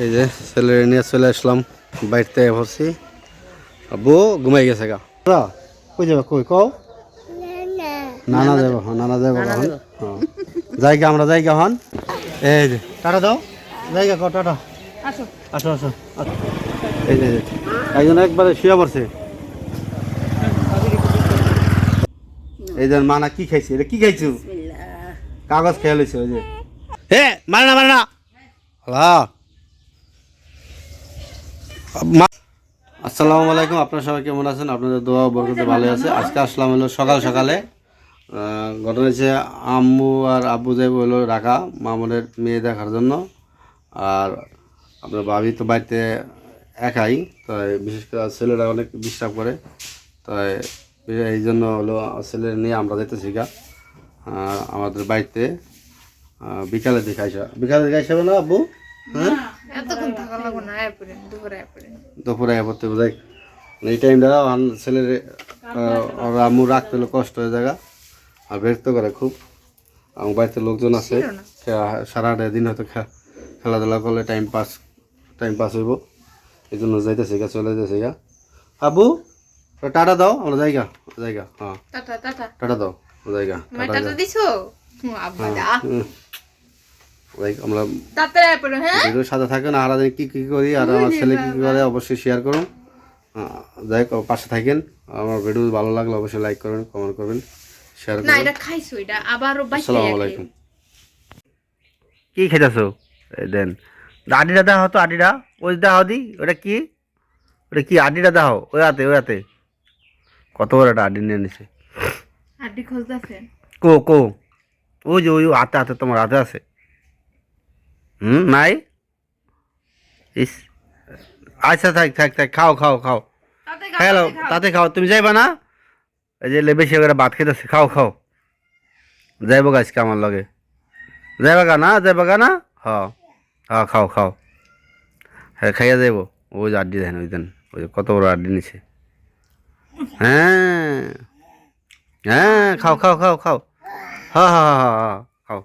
এই যে ছেলে নিয়ে চলে আসলাম বাড়িতে বসছি আব্বু ঘুমাই গেছে গা। কই যাবে কই কও? নানা। যাব হ্যাঁ নানা যাব হন জায়গা আমরা জায়গা হন এই যে টাটা দাও। জায়গা কও টাটা। আসো। আসো আসো। এই যে একজন একবারে শুয়ে পড়ছে। এই যে মানা কি খাইছে? এটা কি খাইছো? কাগজ খেয়ে লইছে ওই যে। হে মারে না মারে না হ্যাঁ আসসালামু আলাইকুম আপনারা সবাই কেমন আছেন? আপনাদের দোয়া বরকতে ভালো আছে। আজকে আসলাম হলো সকাল সকালে। ঘটনা হচ্ছে আম্মু আর আব্বু যাইব হলো ঢাকা মামুনের মেয়ে দেখার জন্য। আর আপনার ভাবি তো বাড়িতে একাই তাই বিশেষ করে ছেলেরা অনেক ডিস্টার্ব করে তাই এই জন্য হলো ছেলে নিয়ে আমরা গা আহ, আমাদের বাড়িতে বিকালে আইসা। বিকালে আইসা না আব্বু? হ্যাঁ? দুপুরে আয় পড়তে এই টাইমটা ছেলের আম্মু রাখতে হলে কষ্ট হয়ে জায়গা আর বিরক্ত করে খুব। আমার বাড়িতে লোকজন আছে সারাটা দিন হয়তো খেলাধুলা করলে টাইম পাস টাইম পাস হইব। এই জন্য যাইতেছে গা চলে যাইতেছে গা। আবু টাটা দাও আমরা জায়গা জায়গা হ্যাঁ। Tata tata. টাটা দাও জায়গা টাটা টাটা দিছো? Like আমরা পড়ো হ্যাঁ? সাথে থাকেন আর আমি কি কি করি আর আমার ছেলে কি কি করে অবশ্যই শেয়ার করুন। যাই পাশে থাকেন আমার ভিডিও ভালো লাগলে অবশ্যই লাইক করবেন কমেন্ট করবেন শেয়ার না করবেন। এটা খাইছো এটা আবারও আসসালামু আলাইকুম। কি খেতেছো? দেন আডিটা দেওয়া হতো আডিটা ওই দেওয়া দি ওটা কি? ওটা কি আডিটা দেওয়া ওই হাতে ওই হাতে। কত বড় একটা আডি নিয়ে নিছে। কো কো। ওই যে ওই হাতে হাতে তোমার হাতে আছে। হুম নাই? ইস। আচ্ছা থাক থাক থাক খাও খাও খাও। তাতে হ্যালো তাতে খাও। তুমি যাইবা না? এই যে বেশি করে ভাত খেতেছে খাও খাও। যাইব আজকে আমার লগে। যাইবা গা না? যাইবা গা না? হ হ্যাঁ খাও খাও। হ্যাঁ খাইয়া যাইব। ওই যে আড্ডি দেন ওই দেন। ওই যে কত বড় আড্ডি নিছে। হ্যাঁ। হ্যাঁ খাও খাও খাও খাও। হ্যাঁ হ্যাঁ হ্যাঁ হ্যাঁ খাও।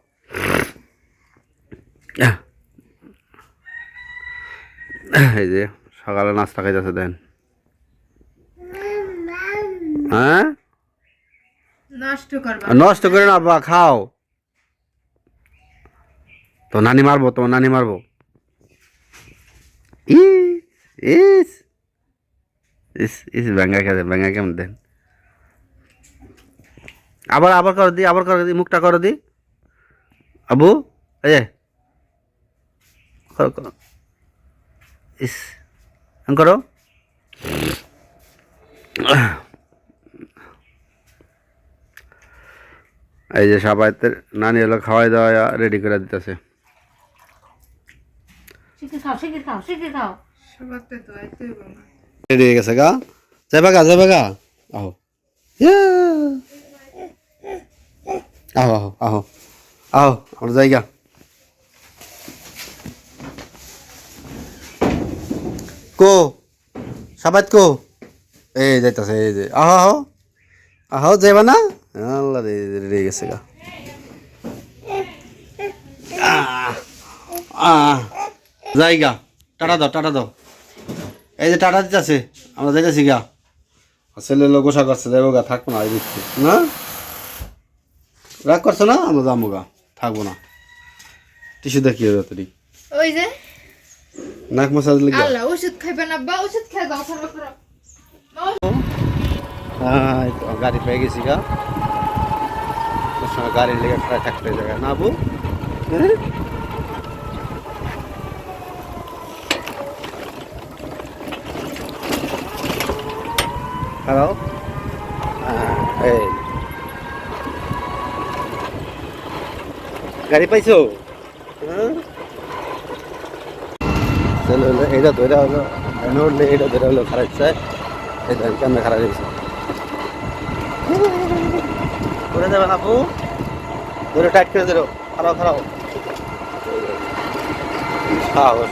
এই যে সকালে নাস্তা খাইতেছে দেন। হ্যাঁ? নষ্ট করে না বা খাও। তো নানি মারবো তোমার নানি মারবো। ইস ইস ইস ইস ব্যাঙ্গা খেতে ব্যাঙ্গা কেমন দেন। আবার আবার করো দি আবার করো দি মুখটা করো দি। আবু এই। ইস করো। এই যে সবাই নানি হলো খাওয়াই দাওয়া রেডি করে দিতেছে। রেডি হয়ে গেছে গা? যাবে গা যাবে গা আহো। আহো আহো আহো। আহো আমার জায়গা কো সাবাত কো। এই যাইতাছে এই যে আহো আহো। আহো যাইবা না? আল্লাহ রে হয়ে গেছে গা। আহ, জায়গা টাটা দাও টাটা দাও। এই যে টাটা দিতেছে আমরা যাইতেছি গা। ছেলে লোক গোসা করছে যাব গা থাকব না এই দিচ্ছি না? রাগ করছ না? আমরা যাব গা থাকব না। টিস্যু দেখি তাড়াতাড়ি ওই যে। নাক মশাজ লেগে আল্লাহ ওষুধ খাইবে না বা ওষুধ খাই দাও খারাপ খারাপ হ্যাঁ এই তো গাড়ি পেয়ে গেছি গা তোর সঙ্গে গাড়ি লেগে প্রায় থাকতে জায়গা না বু হ্যালো এই গাড়ি পাইছো হ্যাঁ চলো হলো এটা ধরে হলো উঠলে এটা ধরে হলো খারাপ চায় ধর, কেমন খারাপ হয়েছে? দেবেন আপু ধরে টাইট করে ধরো, খারাপ খারাপ। সাহস।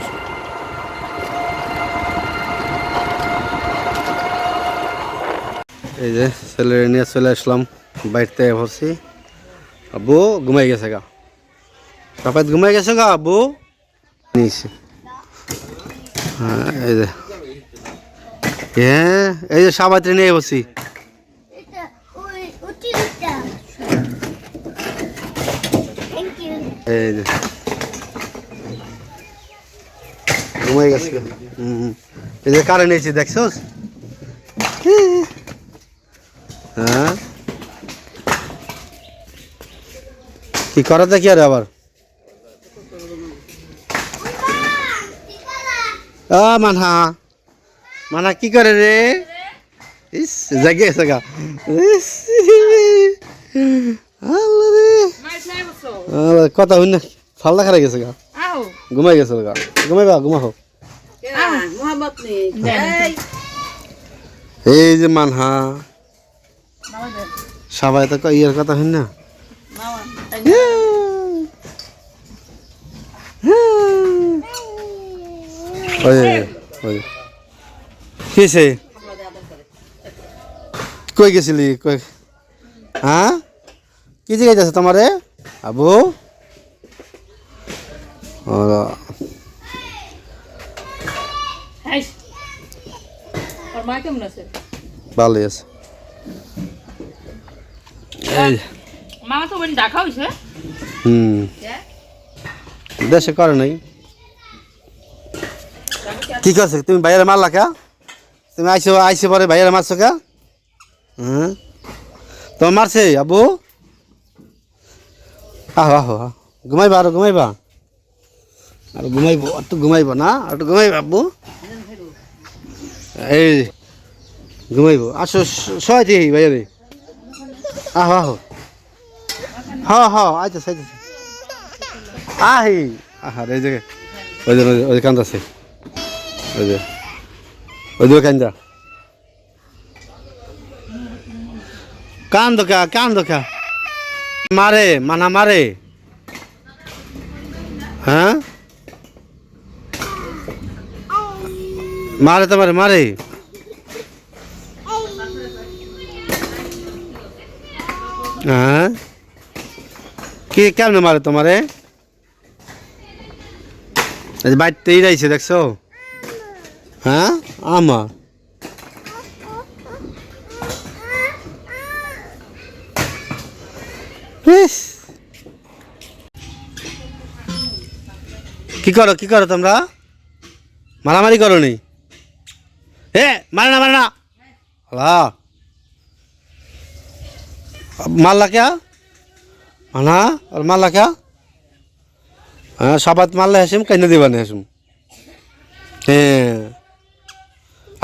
এই যে ছেলে নিয়ে চলে আসলাম বাড়িতে ভরছি আব্বু ঘুমাই গেছে গা। সবাই ঘুমাই গেছে গা আব্বু নিয়েছি। এই যে। হ্যাঁ এই যে নিয়ে বসি এই যে। ঘুমাই গেছে। হুম এই যে কারে নিয়েছি দেখছোস? হ্যাঁ। কি করাতে কি আর আবার? আ মানহা। মানহা কি করে রে ইস জাগে গেছে গা। কথা হইন না ফালদা খারাই গেছে গা। ঘুমাই গেছে গা। ঘুমাইবা ঘুমাও এই। যে মানহা। সবাই তো ইয়ের কথা হইন না ওই যে, ওই যে। কি কই গেছিলি? কই? হ্যাঁ? কি জায়গায় যাচ্ছে তোমারে? আবু? আছে? ভালোই আছে। মামা তো দেখা হয়েছে হুম। দেশে করে নাই। কি করছে তুমি বাইরে মারলা কা? তুমি আইসো আইসো পরে বাইরে মারছো কা? হ্যাঁ তোমার মারছে আবু আহো আহো। ঘুমাইবা আর ঘুমাইবা? আর ঘুমাইব, আর তো ঘুমাইব না, আর তো ঘুমাইবা, আব্বু? এই ঘুমাইব। আসো সহায় বাইরে। আহো আহো। হ্যাঁ হ্যাঁ আইতেছে আইতেছে। আহি আহার এই যে, ওই ওই কান্দাছে ওই যে ওই যে কান্দা কান্দ কা কান্দ কা মারে, মানা মারে। হ্যাঁ? মারে তোমারে, মারে। হ্যাঁ? কি, কেমনে মারে তোমারে? বাড়িতে ইরাইছে দেখছ? হ্যাঁ? আমা। কি করো কি করো তোমরা? মারামারি করো নি এ, মারে না মারে না। হলা মারলা কে? মানা, আর মারলা কে? হ্যাঁ সাবাত মারলে হাসিম কেন দিবা না হাসিম। হ্যাঁ।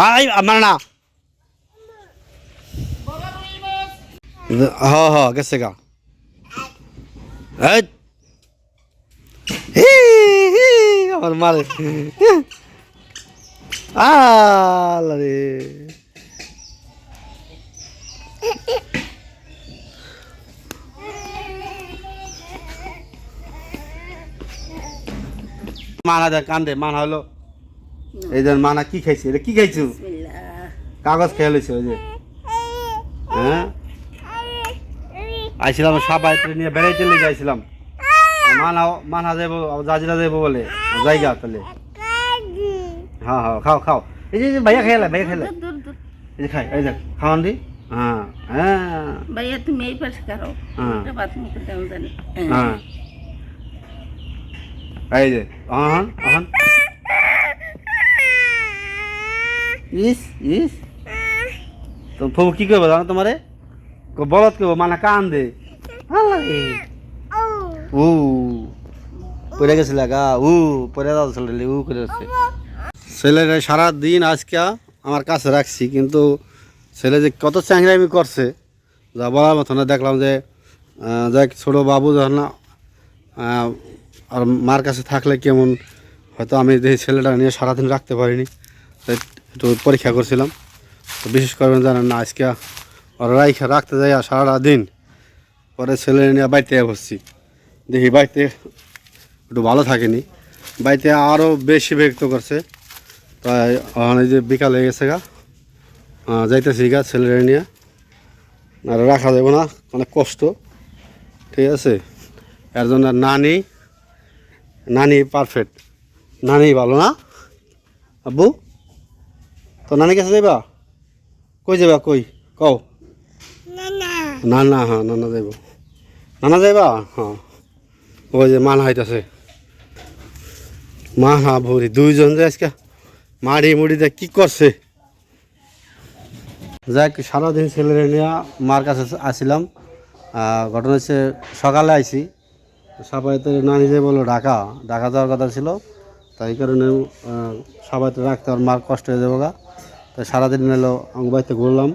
আই আমার না। হ হ, গেছে গা। আমার মারে। আল্লাহ রে। মানা দেখ কান্দে মানা হলো। এই যে মানা কি খাইছে? এটা কি খাইছো? কাগজ খেয়ে লইছে ওই যে। হ্যাঁ? আইছিলাম সবাই নিয়ে বেড়াইতে লেগে আইছিলাম। মানা মানা যাব জাজিরা যাব বলে। জায়গা তাহলে। হ্যাঁ হ্যাঁ খাও খাও। এই যে ভাইয়া খেলে ভাইয়া খেলে এই যে খাই এই যে খাওয়ান দি। হ্যাঁ হ্যাঁ। ভাইয়া তুমি এই পাশে করো হ্যাঁ জানি। হ্যাঁ। এই যে আহান আহান ইস ইস। তো ফুবু কি করব জানো তোমারে? বলত করব মানে কান দে। উ পড়ে গেছিল গা উ পড়ে দাও ছেলে উ করে যাচ্ছে। ছেলেরা সারা দিন আজকে আমার কাছে রাখছি কিন্তু ছেলে যে কত চ্যাংরামি করছে যা বলার মতো না দেখলাম যে যাক ছোটো বাবু যখন না, আর মার কাছে থাকলে কেমন হয়তো আমি এই ছেলেটা নিয়ে সারাদিন রাখতে পারিনি। তাই একটু পরীক্ষা করছিলাম। তো বিশেষ করে জানেন না, আজকে ওরা রাইখা রাখতে যাই সারা দিন পরে ছেলে নিয়ে বাড়িতে বসছি। দেখি বাড়িতে একটু ভালো থাকেনি। বাড়িতে আরও বেশি বিরক্ত করছে। এখন এই যে বিকাল হয়ে গেছে গা যাইতেছি গা ছেলেরা নিয়ে। আর রাখা যাবে না, অনেক কষ্ট। ঠিক আছে? এর জন্য নানি নানি পারফেক্ট নানি ভালো না? আব্বু? তো নানি কাছে যাইবা? কই যাবা কই? কও। না না হ্যাঁ নানা যাইব। নানা যাইবা? হ্যাঁ। ওই যে মান হাইতাছে। মা হ্যাঁ ভরি। দুইজন যে আজকে মাড়ি মুড়ি দিয়ে কি করছে? যাক সারাদিন ছেলেরে নিয়ে মার কাছে আসছিলাম ঘটনা হচ্ছে সকালে আইছি। সাপাইতে নানি যে বলল ঢাকা। ঢাকা যাওয়ার কথা ছিল। তাই কারণে আহ, সাপাইতে রাখতে আর মার কষ্ট হয়ে যাব গা তাই সারাদিন এলো আমি বাড়িতে ঘুরলাম।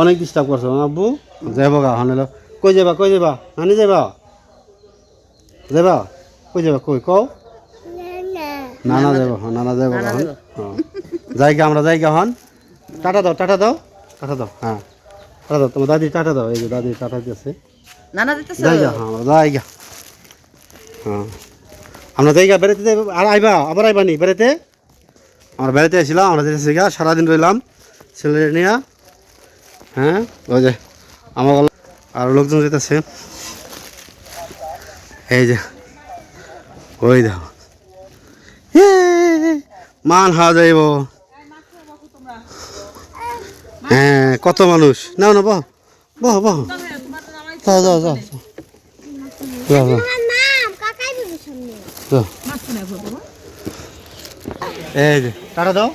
অনেক ডিস্টার্ব করছে আব্বু যাইব গা? হন এলো কই যাবা কই যাবা? নানি যাবা যাবা কই যাবা কই? কও? না না নানা যাব হ্যাঁ নানা যাব হন। হ্যাঁ। যাই গা আমরা যাই গা হন। টাটা দাও টাটা দাও টাটা দাও। হ্যাঁ। টাটা দাও তোমার দাদি টাটা দাও। এই যে দাদি টাটা দিয়েছে নানা দিতেছে? যাই গা হ্যাঁ আমরা যাই গা হ্যাঁ। আমরা যাই গা বেড়াতে যাই আর আইবা আবার আইবা নি বেড়াতে? আমরা বেড়াতে আসছিলাম আমরা যেতেছি গা সারাদিন রইলাম, ছেলে নিয়ে। হ্যাঁ ওই যে আমার আর লোকজন যেতেছে। এই যে, ওই দেখো। মান হাওয়া যাইব। হ্যাঁ কত মানুষ? নাও না, বহ বহ বহ। এই যে টাটা দাও।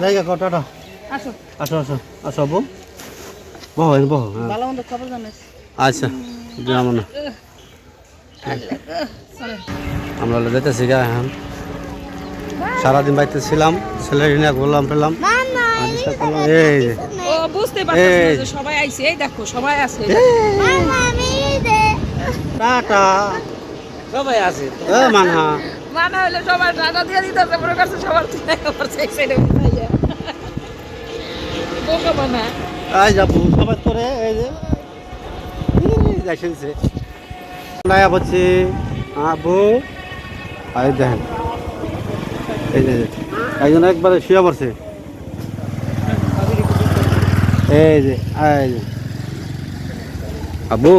জায়গা কর টাটা। আসো। আসো আসো আসো বউ বহ বহ হ্যাঁ। ভালো মন্দ খবর জানিস আচ্ছা যাব না। আমরা হলো যেতেছি গা এখন। সারাদিন বাড়িতে ছিলাম ছেলে নিয়ে ঘুরলাম পেলাম। এই বুঝতে। যে সবাই আইছে। এই দেখো সবাই আছে। টাটা। সবাই আছে। এ হলে সবার টাকা দিয়ে মনে করছে সবার থেকে সাইডে এই যাব এই বলছি আবু এই যে একজন একবারে শুয়ে পড়ছে। এই যে এই যে, আবু,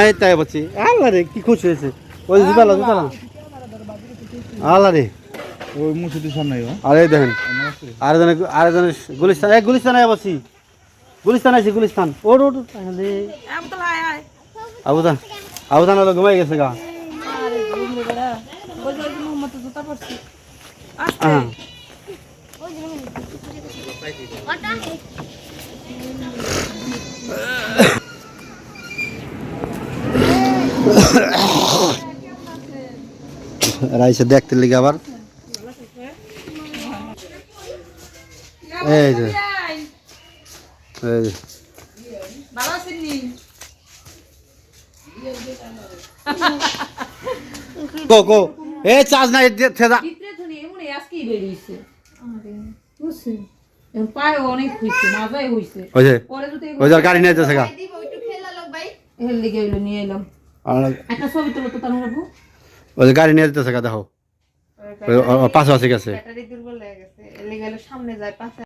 এই তাই বলছি, আল্লাহ রে, কি খুশি হয়েছে। ওই জুতালা জুতালা আল্লাহ রে ওই মসজিদের সামনে আরে দেখেন। আরেকজনে আরেকজনে গুলিস্তান। এক গুলিস্তান আয় বসি। গুলিস্তান আইছি গুলিস্তান। ওট ওট আরে। এম তো হাই হাই আবুদান আবুদান হলো ঘুমাই গেছে গা। আরে ঘুম রে বেড়া বলছি ওই মোহাম্মদ জুতা পড়ছি আসতে হ্যাঁ রাইসে দেখতে লিগে আবার। এই যে। এই যে। গো গো। এ চার্জ নাই থেদা গাড়ি নিয়ে যেতেছে গা। দিব একটু খেলা লোক ভাই। এর লিগে নিয়ে এলাম আর একটা ছবি তুলো তো বাবু ওই যে গাড়ি নিয়ে যেতেছে গা দেখো। পাশে আছে গেছে। সামনে যায় পাশে